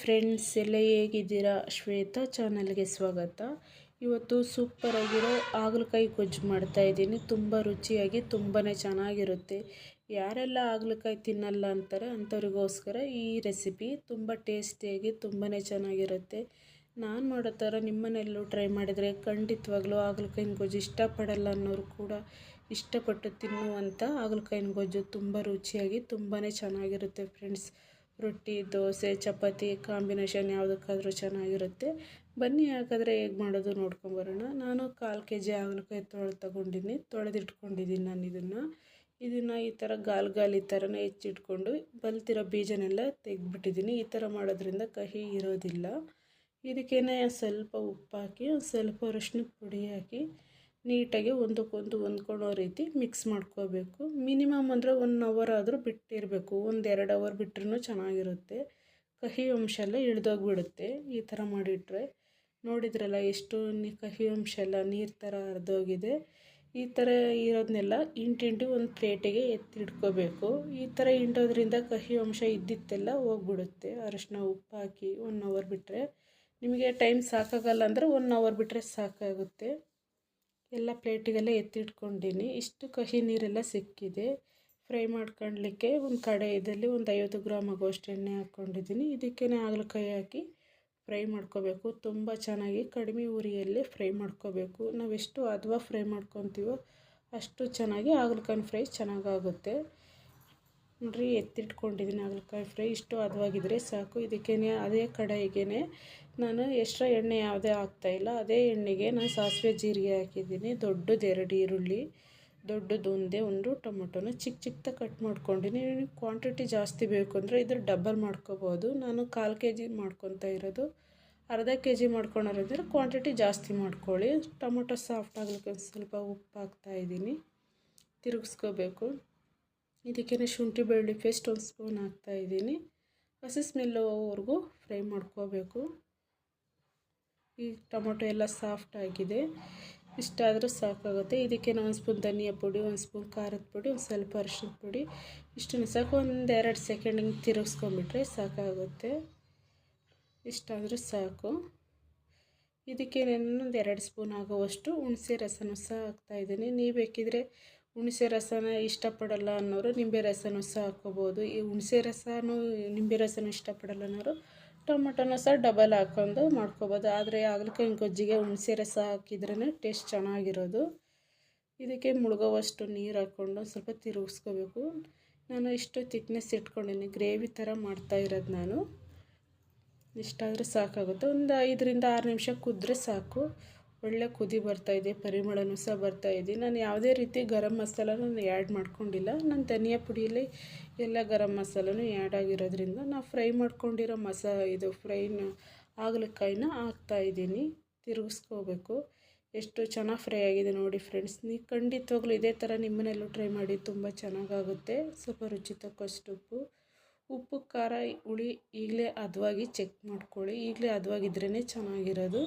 Friends ಎಲ್ಲ ಹೇಗಿದ್ದೀರಾ? ಶ್ವೇತಾ ಚಾನಲ್ಗೆ ಸ್ವಾಗತ. ಇವತ್ತು ಸೂಪರಾಗಿರೋ ಹಾಗಲಕಾಯಿ ಗೊಜ್ಜು ಮಾಡ್ತಾ ಇದ್ದೀನಿ. ತುಂಬ ರುಚಿಯಾಗಿ ತುಂಬಾ ಚೆನ್ನಾಗಿರುತ್ತೆ. ಯಾರೆಲ್ಲ ಹಾಗಲಕಾಯಿ ತಿನ್ನಲ್ಲ ಅಂತಾರೆ, ಅಂಥವ್ರಿಗೋಸ್ಕರ ಈ ರೆಸಿಪಿ ತುಂಬ ಟೇಸ್ಟಿಯಾಗಿ ತುಂಬಾ ಚೆನ್ನಾಗಿರುತ್ತೆ. ನಾನು ಮಾಡೋ ಥರ ನಿಮ್ಮನೆಯಲ್ಲೂ ಟ್ರೈ ಮಾಡಿದರೆ ಖಂಡಿತವಾಗ್ಲೂ ಹಾಗಲಕಾಯಿನ ಗೊಜ್ಜು ಇಷ್ಟಪಡಲ್ಲ ಅನ್ನೋರು ಕೂಡ ಇಷ್ಟಪಟ್ಟು ತಿನ್ನುವಂಥ ಹಾಗಲಕಾಯಿನ ಗೊಜ್ಜು ತುಂಬ ರುಚಿಯಾಗಿ ತುಂಬಾ ಚೆನ್ನಾಗಿರುತ್ತೆ ಫ್ರೆಂಡ್ಸ್ ರೊಟ್ಟಿ, ದೋಸೆ, ಚಪಾತಿ, ಕಾಂಬಿನೇಷನ್ ಯಾವುದಕ್ಕಾದ್ರೂ ಚೆನ್ನಾಗಿರುತ್ತೆ. ಬನ್ನಿ, ಹಾಗಾದರೆ ಹೇಗೆ ಮಾಡೋದು ನೋಡ್ಕೊಂಬರೋಣ ನಾನು ಕಾಲು ಕೆ ಜಿ ಹಾಗಲಕಾಯಿ ತೊಳೆದು ತೊಗೊಂಡಿದ್ದೀನಿ ತೊಳೆದಿಟ್ಕೊಂಡಿದ್ದೀನಿ ನಾನು ಇದನ್ನು. ಇದನ್ನು ಈ ಥರ ಗಾಲ್ ಗಾಲಿ ಥರನೇ ಹೆಚ್ಚಿಟ್ಕೊಂಡು ಬಲ್ತಿರೋ ಬೀಜನೆಲ್ಲ ತೆಗೆದ್ಬಿಟ್ಟಿದ್ದೀನಿ ಈ ಥರ ಮಾಡೋದ್ರಿಂದ ಕಹಿ ಇರೋದಿಲ್ಲ. ಇದಕ್ಕೇನೆ ಸ್ವಲ್ಪ ಉಪ್ಪು ಹಾಕಿ ಸ್ವಲ್ಪ ಅರಶಿನ ಪುಡಿ ಹಾಕಿ ನೀಟಾಗಿ ಒಂದಕ್ಕೊಂದು ಹೊಂದ್ಕೊಳ್ಳೋ ರೀತಿ ಮಿಕ್ಸ್ ಮಾಡ್ಕೋಬೇಕು. ಮಿನಿಮಮ್ ಅಂದರೆ ಒನ್ ಅವರ್ ಆದರೂ ಬಿಟ್ಟಿರಬೇಕು. ಒಂದು ಎರಡು ಅವರ್ ಬಿಟ್ಟರೂ ಚೆನ್ನಾಗಿರುತ್ತೆ. ಕಹಿ ಅಂಶ ಎಲ್ಲ ಇಳಿದೋಗ್ಬಿಡುತ್ತೆ. ಈ ಥರ ಮಾಡಿಟ್ರೆ. ನೋಡಿದ್ರಲ್ಲ, ಎಷ್ಟು ಕಹಿ ಅಂಶ ಎಲ್ಲ ನೀರು ಥರ ಹರಿದೋಗಿದೆ. ಈ ಥರ ಇರೋದನ್ನೆಲ್ಲ ಇಂಟಿಂಟು ಒಂದು ಪ್ಲೇಟಿಗೆ ಎತ್ತಿಡ್ಕೋಬೇಕು ಈ ಥರ ಹಿಂಡೋದ್ರಿಂದ ಕಹಿ ಅಂಶ ಇದ್ದಿತ್ತೆಲ್ಲ ಹೋಗ್ಬಿಡುತ್ತೆ. ಅರಶಿನ ಉಪ್ಪು ಹಾಕಿ ಒನ್ ಅವರ್ ಬಿಟ್ಟರೆ ನಿಮಗೆ ಟೈಮ್ ಸಾಕಾಗಲ್ಲ ಅಂದರೆ ಒನ್ ಅವರ್ ಬಿಟ್ಟರೆ ಸಾಕಾಗುತ್ತೆ. ಎಲ್ಲ ಪ್ಲೇಟಿಗೆಲ್ಲ ಎತ್ತಿಟ್ಕೊಂಡಿನಿ. ಇಷ್ಟು ಕಹಿ ನೀರೆಲ್ಲ ಸಿಕ್ಕಿದೆ. ಫ್ರೈ ಮಾಡ್ಕೊಳ್ಲಿಕ್ಕೆ ಒಂದು ಕಡೆ ಇದರಲ್ಲಿ ಒಂದು ಐವತ್ತು ಗ್ರಾಮ್ ಆಗುವಷ್ಟು ಎಣ್ಣೆ ಹಾಕ್ಕೊಂಡಿದ್ದೀನಿ ಇದಕ್ಕೇ ಹಾಗಲಕಾಯಿ ಹಾಕಿ ಫ್ರೈ ಮಾಡ್ಕೋಬೇಕು. ತುಂಬ ಚೆನ್ನಾಗಿ ಕಡಿಮೆ ಉರಿಯಲ್ಲಿ ಫ್ರೈ ಮಾಡ್ಕೋಬೇಕು. ನಾವೆಷ್ಟು ಹದ್ವಾ ಫ್ರೈ ಮಾಡ್ಕೊತೀವೋ ಅಷ್ಟು ಚೆನ್ನಾಗಿ ಹಾಗಲಕಾಯಿ ಫ್ರೈ ಚೆನ್ನಾಗಾಗುತ್ತೆ. ನೋಡ್ರಿ ಎತ್ತಿಟ್ಕೊಂಡಿದ್ದೀನಿ ಹಾಗಲಕಾಯಿ ಫ್ರೈ. ಇಷ್ಟು ಹದವಾಗಿದ್ರೆ ಸಾಕು. ಇದಕ್ಕೇ ಅದೇ ಕಡಾಯಿಗೆ ನಾನು ಎಕ್ಸ್ಟ್ರಾ ಎಣ್ಣೆ ಯಾವುದೇ ಹಾಕ್ತಾಯಿಲ್ಲ ಅದೇ ಎಣ್ಣೆಗೆ ನಾನು ಸಾಸಿವೆ ಜೀರಿಗೆ ಹಾಕಿದ್ದೀನಿ. ದೊಡ್ಡದು ಎರಡು ಈರುಳ್ಳಿ, ದೊಡ್ಡದು ಒಂದೇ ಒಂದು ಟೊಮೊಟೊನ ಚಿಕ್ಕ ಚಿಕ್ಕದಾಗಿ ಕಟ್ ಮಾಡ್ಕೊಂಡಿನಿ. ಕ್ವಾಂಟಿಟಿ ಜಾಸ್ತಿ ಬೇಕು ಅಂದರೆ ಇದ್ರ ಡಬಲ್ ಮಾಡ್ಕೋಬೋದು. ನಾನು ಕಾಲು ಕೆ ಜಿ ಮಾಡ್ಕೊತಾ ಇರೋದು. ಅರ್ಧ ಕೆ ಜಿ ಮಾಡ್ಕೊಳೋರಿದ್ರೆ ಕ್ವಾಂಟಿಟಿ ಜಾಸ್ತಿ ಮಾಡ್ಕೊಳ್ಳಿ. ಟೊಮೊಟೊ ಸಾಫ್ಟ್ ಆಗ್ಲಿಕ್ಕೆ ಸ್ವಲ್ಪ ಉಪ್ಪು ಹಾಕ್ತಾಯಿದ್ದೀನಿ ತಿರುಗಿಸ್ಕೋಬೇಕು. ಇದಕ್ಕೇ ಶುಂಠಿ ಬೆಳ್ಳುಳ್ಳಿ ಪೇಸ್ಟ್ ಒಂದು ಸ್ಪೂನ್ ಹಾಕ್ತಾಯಿದ್ದೀನಿ ಹಸಿ ಸ್ಮೆಲ್ ಹೋಗೋವರೆಗೂ ಫ್ರೈ ಮಾಡ್ಕೋಬೇಕು. ಈ ಟೊಮೊಟೊ ಎಲ್ಲ ಸಾಫ್ಟ್ ಆಗಿದೆ. ಇಷ್ಟಾದರೂ ಸಾಕಾಗುತ್ತೆ. ಇದಕ್ಕೆ ಒಂದು ಸ್ಪೂನ್ ಧನಿಯಾ ಪುಡಿ, ಒಂದು ಸ್ಪೂನ್ ಖಾರದ ಪುಡಿ, ಒಂದು ಸ್ವಲ್ಪ ಅರಿಶಿನ ಪುಡಿ. ಇಷ್ಟನ್ನು ಸಾಕು. ಒಂದು ಎರಡು ಸೆಕೆಂಡ್ ಹಿಂಗೆ ತಿರುಗಿಸ್ಕೊಂಬಿಟ್ರೆ ಸಾಕಾಗುತ್ತೆ. ಇಷ್ಟಾದರೂ ಸಾಕು. ಇದಕ್ಕೆ ಒಂದು ಎರಡು ಸ್ಪೂನ್ ಆಗೋವಷ್ಟು ಹುಣಸೆ ರಸನೂ ಸಹ ಹಾಕ್ತಾಯಿದ್ದೀನಿ ನೀವು ಬೇಕಿದ್ರೆ ಹುಣಸೆ ರಸನ ಇಷ್ಟಪಡಲ್ಲ ಅನ್ನೋರು ನಿಂಬೆ ರಸನೂ ಸಹ ಹಾಕ್ಕೋಬೋದು. ಈ ಹುಣಸೆ ರಸನೂ, ನಿಂಬೆ ರಸನೂ ಇಷ್ಟಪಡಲ್ಲ ಅನ್ನೋರು ಟೊಮೊಟೊನೂ ಸಹ ಡಬಲ್ ಹಾಕ್ಕೊಂಡು ಮಾಡ್ಕೋಬೋದು. ಆದರೆ ಹಾಗಲಕಾಯಿ ಗೊಜ್ಜಿಗೆ ಹುಣಸೆ ರಸ ಹಾಕಿದ್ರೇ ಟೇಸ್ಟ್ ಚೆನ್ನಾಗಿರೋದು. ಇದಕ್ಕೆ ಮುಳುಗೋವಷ್ಟು ನೀರು ಹಾಕ್ಕೊಂಡು ಸ್ವಲ್ಪ ತಿರುಗಿಸ್ಕೋಬೇಕು. ನಾನು ಇಷ್ಟು ತಿಕ್ನೆಸ್ ಇಟ್ಕೊಂಡಿನಿ ಗ್ರೇವಿ ಥರ ಮಾಡ್ತಾ ಇರೋದು ನಾನು. ಇಷ್ಟಾದರೆ ಸಾಕಾಗುತ್ತೆ. ಒಂದು ಐದರಿಂದ ಆರು ನಿಮಿಷ ಕುದ್ರೆ ಸಾಕು. ಒಳ್ಳೆ ಕುದಿ ಬರ್ತಾ ಇದೆ, ಪರಿಮಳನೂ ಸಹ ಬರ್ತಾಯಿದೆ ನಾನು ಯಾವುದೇ ರೀತಿ ಗರಂ ಮಸಾಲನೂ ಆ್ಯಡ್ ಮಾಡ್ಕೊಂಡಿಲ್ಲ. ನಾನು ಧನಿಯಾ ಪುಡಿಯಲ್ಲಿ ಎಲ್ಲ ಗರಂ ಮಸಾಲನೂ ಆ್ಯಡ್ ಆಗಿರೋದ್ರಿಂದ ನಾವು ಫ್ರೈ ಮಾಡ್ಕೊಂಡಿರೋ ಮಸಾ, ಇದು ಫ್ರೈನ ಹಾಗಲಕಾಯಿನ ಹಾಕ್ತಾಯಿದ್ದೀನಿ ತಿರುಗಿಸ್ಕೋಬೇಕು. ಎಷ್ಟು ಚೆನ್ನಾಗಿ ಫ್ರೈ ಆಗಿದೆ ನೋಡಿ ಫ್ರೆಂಡ್ಸ್ ನೀವು ಖಂಡಿತವಾಗ್ಲೂ ಇದೇ ಥರ ನಿಮ್ಮನೆಲ್ಲೂ ಟ್ರೈ ಮಾಡಿ ತುಂಬ ಚೆನ್ನಾಗಾಗುತ್ತೆ. ಸ್ವಲ್ಪ ರುಚಿ ತಕ್ಕಷ್ಟು ಉಪ್ಪು. ಉಪ್ಪು, ಖಾರ, ಹುಳಿ ಈಗಲೇ ಹದವಾಗಿ ಚೆಕ್ ಮಾಡ್ಕೊಳ್ಳಿ. ಈಗಲೇ ಹದವಾಗಿದ್ರೇ ಚೆನ್ನಾಗಿರೋದು.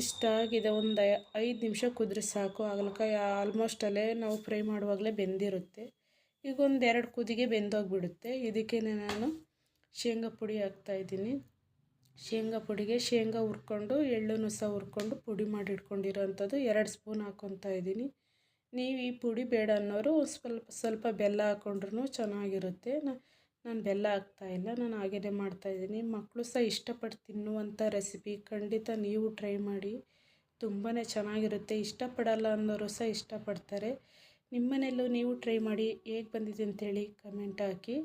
ಇಷ್ಟ ಆಗಿದೆ. ಒಂದು ಐದು ನಿಮಿಷ ಕುದ್ರೆ ಸಾಕು. ಹಾಗಲಕಾಯಿ ಆಲ್ಮೋಸ್ಟ್ ಅಲ್ಲೇ ನಾವು ಫ್ರೈ ಮಾಡುವಾಗಲೇ ಬೆಂದಿರುತ್ತೆ. ಈಗ ಒಂದು ಎರಡು ಕುದಿಗೆ ಬೆಂದೋಗಿಬಿಡುತ್ತೆ. ಇದಕ್ಕೆ ನಾನು ಶೇಂಗಾ ಪುಡಿ ಹಾಕ್ತಾಯಿದ್ದೀನಿ ಶೇಂಗಾ ಪುಡಿಗೆ ಶೇಂಗಾ ಹುರ್ಕೊಂಡು ಎಳ್ಳನ್ನು ಸಹ ಹುರ್ಕೊಂಡು ಪುಡಿ ಮಾಡಿ ಇಟ್ಕೊಂಡಿರೋವಂಥದ್ದು ಎರಡು ಸ್ಪೂನ್ ಹಾಕ್ಕೊತಾ ಇದ್ದೀನಿ. ನೀವು ಈ ಪುಡಿ ಬೇಡ ಅನ್ನೋರು ಸ್ವಲ್ಪ ಸ್ವಲ್ಪ ಬೆಲ್ಲ ಹಾಕ್ಕೊಂಡ್ರೂ ಚೆನ್ನಾಗಿರುತ್ತೆ. ನಾನು ಬೆಲ್ಲ ಹಾಕ್ತಾಯಿಲ್ಲ ನಾನು ಹಾಗೇ ಮಾಡ್ತಾಯಿದ್ದೀನಿ ಮಕ್ಕಳು ಸಹ ಇಷ್ಟಪಟ್ಟು ತಿನ್ನುವಂಥ ರೆಸಿಪಿ ಖಂಡಿತ ನೀವು ಟ್ರೈ ಮಾಡಿ. ತುಂಬಾ ಚೆನ್ನಾಗಿರುತ್ತೆ. ಇಷ್ಟಪಡಲ್ಲ ಅನ್ನೋರು ಸಹ ಇಷ್ಟಪಡ್ತಾರೆ. ನಿಮ್ಮನೆಯಲ್ಲೂ ನೀವು ಟ್ರೈ ಮಾಡಿ ಹೇಗೆ ಬಂದಿದೆ ಅಂತೇಳಿ ಕಮೆಂಟ್ ಹಾಕಿ.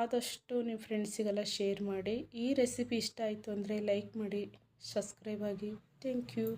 ಆದಷ್ಟು ನಿಮ್ಮ ಫ್ರೆಂಡ್ಸಿಗೆಲ್ಲ ಶೇರ್ ಮಾಡಿ. ಈ ರೆಸಿಪಿ ಇಷ್ಟ ಆಯಿತು ಅಂದರೆ ಲೈಕ್ ಮಾಡಿ ಸಬ್ಸ್ಕ್ರೈಬ್ ಆಗಿ. Thank you